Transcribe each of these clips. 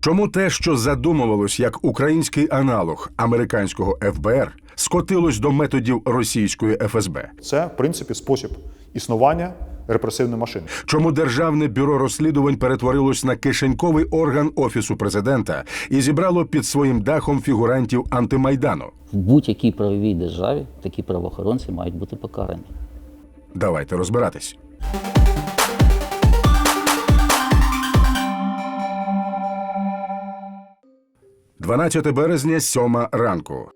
Чому те, що задумувалось як український аналог американського ФБР, скотилось до методів російської ФСБ? Це, в принципі, спосіб існування репресивної машини. Чому державне бюро розслідувань перетворилось на кишеньковий орган офісу президента і зібрало під своїм дахом фігурантів антимайдану? В будь-якій правовій державі такі правоохоронці мають бути покарані. Давайте розбиратись. «12 березня, 7 ранку.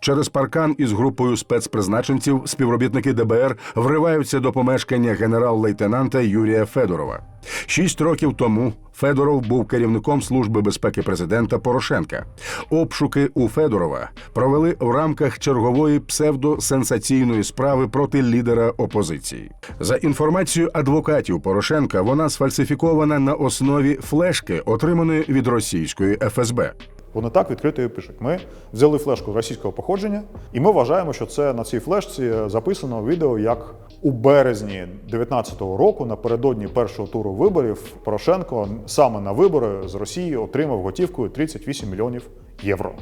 Через паркан із групою спецпризначенців співробітники ДБР вриваються до помешкання генерал-лейтенанта Юрія Федорова. Шість років тому Федоров був керівником Служби безпеки президента Порошенка. Обшуки у Федорова провели в рамках чергової псевдосенсаційної справи проти лідера опозиції. За інформацією адвокатів Порошенка, вона сфальсифікована на основі флешки, отриманої від російської ФСБ. Вони так відкрито її пишуть: ми взяли флешку російського походження, і ми вважаємо, що це на цій флешці записано відео, як у березні 2019 року, напередодні першого туру виборів, Порошенко саме на вибори з Росії отримав готівкою 38 мільйонів євро.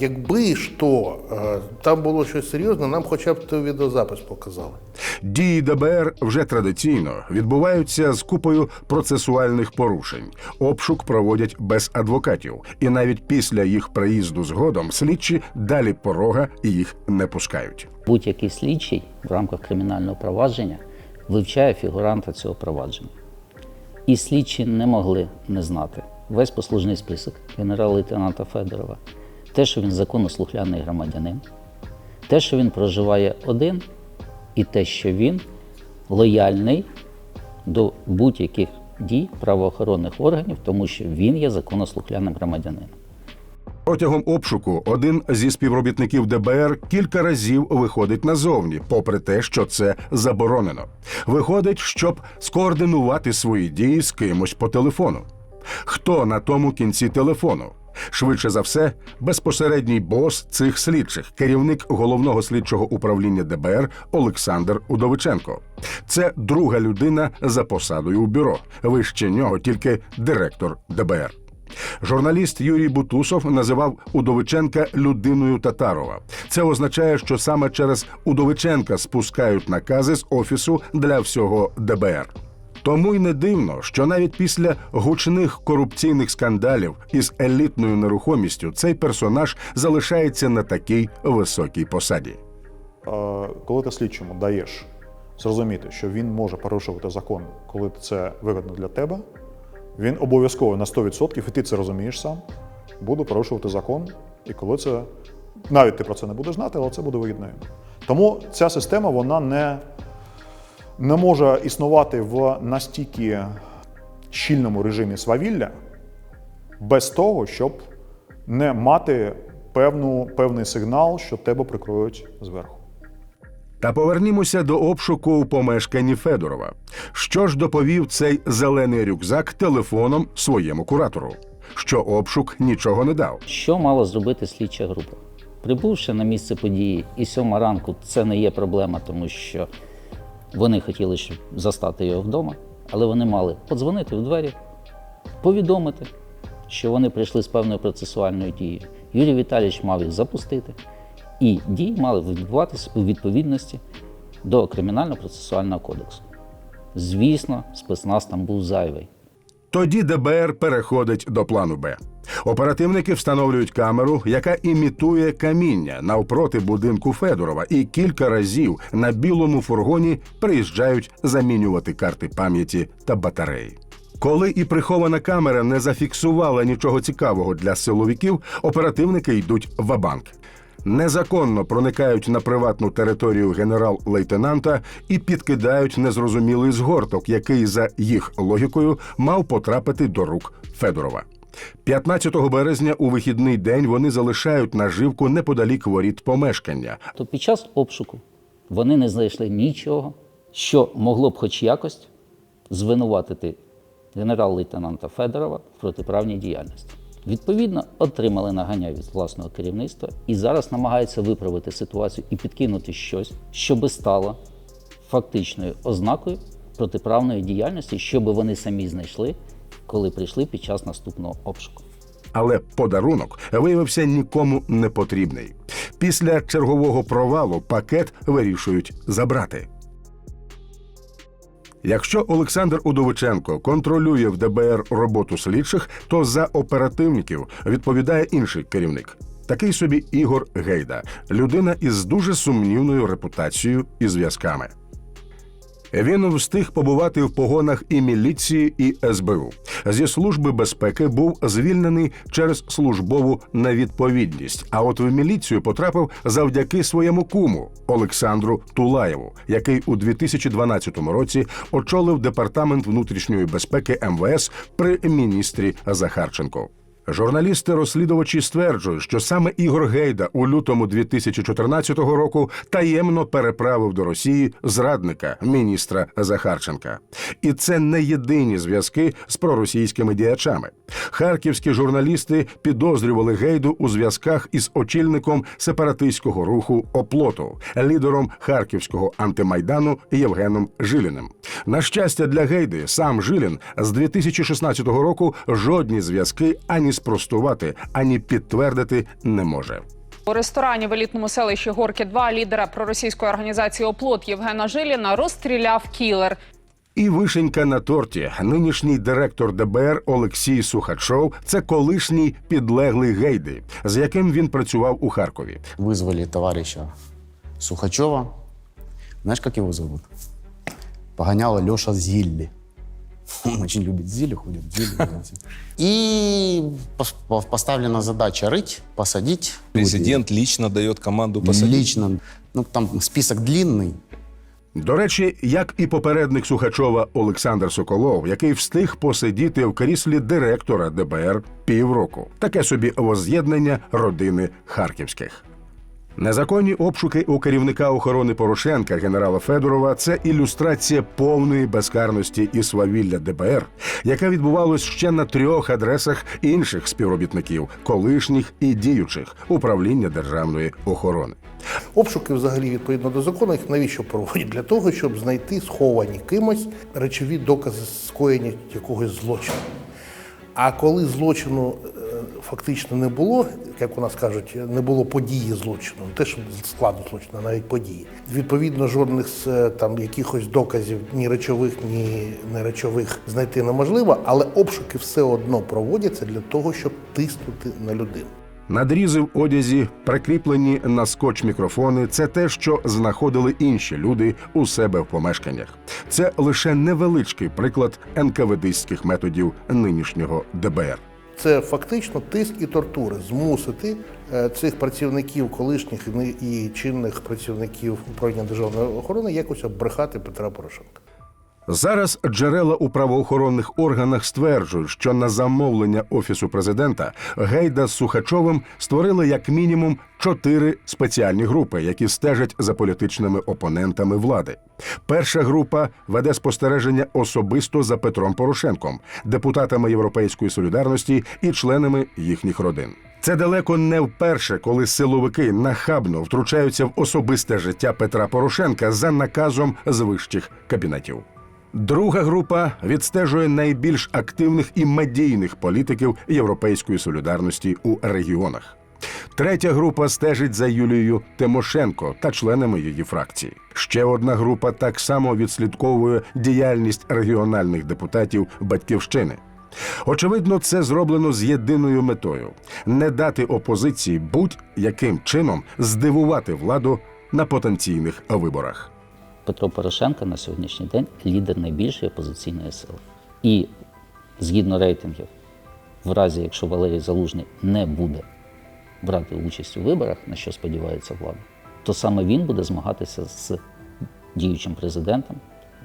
Якби ж то е, там було щось серйозне, нам хоча б той відеозапис показали. Дії ДБР вже традиційно відбуваються з купою процесуальних порушень. Обшук проводять без адвокатів, і навіть після їх приїзду згодом слідчі далі порога їх не пускають. Будь-який слідчий в рамках кримінального провадження вивчає фігуранта цього провадження. І слідчі не могли не знати весь послужний список генерал-лейтенанта Федорова, те, що він законослухляний громадянин, те, що він проживає один, і те, що він лояльний до будь-яких дій правоохоронних органів, тому що він є законослухляним громадянином. Протягом обшуку один зі співробітників ДБР кілька разів виходить назовні, попри те, що це заборонено. Виходить, щоб скоординувати свої дії з кимось по телефону. Хто на тому кінці телефону? Швидше за все, безпосередній бос цих слідчих, керівник головного слідчого управління ДБР Олександр Удовиченко. Це друга людина за посадою у бюро. Вище нього тільки директор ДБР. Журналіст Юрій Бутусов називав Удовиченка людиною Татарова. Це означає, що саме через Удовиченка спускають накази з офісу для всього ДБР. Тому й не дивно, що навіть після гучних корупційних скандалів із елітною нерухомістю цей персонаж залишається на такій високій посаді. Коли ти слідчому даєш зрозуміти, що він може порушувати закон, коли це вигодно для тебе, він обов'язково на 100%, і ти це розумієш сам, буде порушувати закон. І коли це навіть ти про це не будеш знати, але це буде вигідно. Тому ця система вона не, не може існувати в настільки щільному режимі свавілля без того, щоб не мати певну, певний сигнал, що тебе прикроють зверху. Та повернімося до обшуку у помешканні Федорова. Що ж доповів цей зелений рюкзак телефоном своєму куратору? Що обшук нічого не дав. Що мала зробити слідча група? Прибувши на місце події і сьома ранку, це не є проблема, тому що вони хотіли щоб застати його вдома, але вони мали подзвонити в двері, повідомити, що вони прийшли з певною процесуальною дією. Юрій Віталійович мав їх запустити, і дії мали відбуватися у відповідності до Кримінально-процесуального кодексу. Звісно, спецназ там був зайвий. Тоді ДБР переходить до плану Б. Оперативники встановлюють камеру, яка імітує каміння навпроти будинку Федорова, і кілька разів на білому фургоні приїжджають замінювати карти пам'яті та батареї. Коли і прихована камера не зафіксувала нічого цікавого для силовиків, оперативники йдуть в банк Незаконно проникають на приватну територію генерал-лейтенанта і підкидають незрозумілий згорток, який за їх логікою мав потрапити до рук Федорова. 15 березня у вихідний день вони залишають наживку неподалік воріт помешкання. То під час обшуку вони не знайшли нічого, що могло б хоч якось звинуватити генерал-лейтенанта Федорова в протиправній діяльності. Відповідно, отримали нагання від власного керівництва і зараз намагаються виправити ситуацію і підкинути щось, що би стало фактичною ознакою протиправної діяльності, що би вони самі знайшли коли прийшли під час наступного обшуку. Але подарунок виявився нікому не потрібний. Після чергового провалу пакет вирішують забрати. Якщо Олександр Удовиченко контролює в ДБР роботу слідчих, то за оперативників відповідає інший керівник. Такий собі Ігор Гейда, людина із дуже сумнівною репутацією і зв'язками. Він встиг побувати в погонах і міліції, і СБУ. Зі служби безпеки був звільнений через службову невідповідність. А от в міліцію потрапив завдяки своєму куму Олександру Тулаєву, який у 2012 році очолив департамент внутрішньої безпеки МВС при міністрі Захарченко. Журналісти-розслідувачі стверджують, що саме Ігор Гейда у лютому 2014 року таємно переправив до Росії зрадника міністра Захарченка. І це не єдині зв'язки з проросійськими діячами. Харківські журналісти підозрювали Гейду у зв'язках із очільником сепаратистського руху Оплоту, лідером харківського антимайдану Євгеном Жиліним. На щастя для Гейди, сам Жилін з 2016 року жодні зв'язки ані спростувати, ані підтвердити не може. У ресторані в елітному селищі Горки 2 лідера проросійської організації Оплот Євгена Жиліна розстріляв кілер. І вишенька на торті. Нинішній директор ДБР Олексій Сухачов це колишній підлеглий Гейди, з яким він працював у Харкові. Вызвали товарища Сухачева. Знаешь, как его зовут? Погоняла Леша Зилли. Он очень любит Зилли, ходит в Зилли. И поставлена задача рыть, посадить. Президент лично дает команду посадить. Лично. Ну, там список длинный. До речі, як і попередник Сухачова Олександр Соколов, який встиг посидіти в кріслі директора ДБР півроку. Таке собі воз'єднання родини Харківських. Незаконні обшуки у керівника охорони Порошенка генерала Федорова це ілюстрація повної безкарності і свавілля ДБР, яка відбувалась ще на трьох адресах інших співробітників, колишніх і діючих управління державної охорони. Обшуки, взагалі, відповідно до закону, їх навіщо проводять? Для того, щоб знайти сховані кимось речові докази скоєння якогось злочину. А коли злочину фактично не було, як у нас кажуть, не було події злочину, не те, що складу злочину, а навіть події. Відповідно, жодних е, там якихось доказів ні речових, ні неречових знайти неможливо, але обшуки все одно проводяться для того, щоб тиснути на людину. Надрізи в одязі, прикріплені на скотч мікрофони це те, що знаходили інші люди у себе в помешканнях. Це лише невеличкий приклад НКВДських методів нинішнього ДБР. Це фактично тиск і тортури змусити е, цих працівників, колишніх і чинних працівників управління державної охорони якось оббрехати Петра Порошенка. Зараз джерела у правоохоронних органах стверджують, що на замовлення офісу президента Гейда з Сухачовим створили як мінімум чотири спеціальні групи, які стежать за політичними опонентами влади. Перша група веде спостереження особисто за Петром Порошенком, депутатами Європейської солідарності і членами їхніх родин. Це далеко не вперше, коли силовики нахабно втручаються в особисте життя Петра Порошенка за наказом з вищих кабінетів. Друга група відстежує найбільш активних і медійних політиків Європейської солідарності у регіонах. Третя група стежить за Юлією Тимошенко та членами її фракції. Ще одна група так само відслідковує діяльність регіональних депутатів Батьківщини. Очевидно, це зроблено з єдиною метою не дати опозиції будь-яким чином здивувати владу на потенційних виборах. Петро Порошенко на сьогоднішній день лідер найбільшої опозиційної сили. І згідно рейтингів, в разі якщо Валерій Залужний не буде брати участь у виборах, на що сподівається влада, то саме він буде змагатися з діючим президентом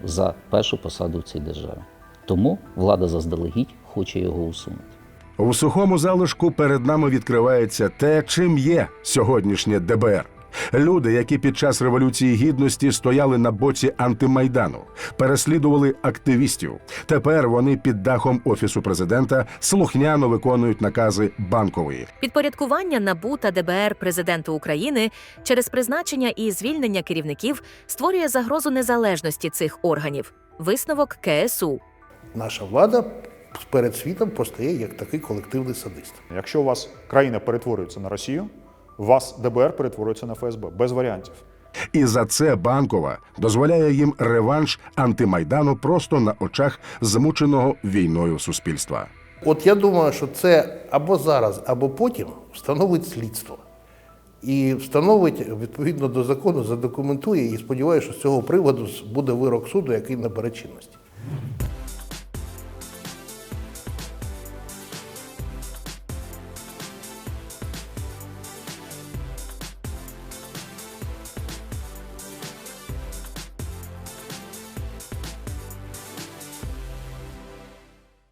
за першу посаду в цій державі. Тому влада заздалегідь хоче його усунути. У сухому залишку перед нами відкривається те, чим є сьогоднішнє ДБР. Люди, які під час революції гідності стояли на боці антимайдану, переслідували активістів. Тепер вони під дахом офісу президента слухняно виконують накази банкової. Підпорядкування НАБУ та ДБР президенту України через призначення і звільнення керівників створює загрозу незалежності цих органів. Висновок КСУ. Наша влада перед світом постає як такий колективний садист. Якщо у вас країна перетворюється на Росію, вас ДБР перетворюється на ФСБ без варіантів. І за це банкова дозволяє їм реванш антимайдану просто на очах змученого війною суспільства. От я думаю, що це або зараз, або потім встановить слідство. І встановить відповідно до закону, задокументує і сподіваюся, що з цього приводу буде вирок суду, який набере чинності.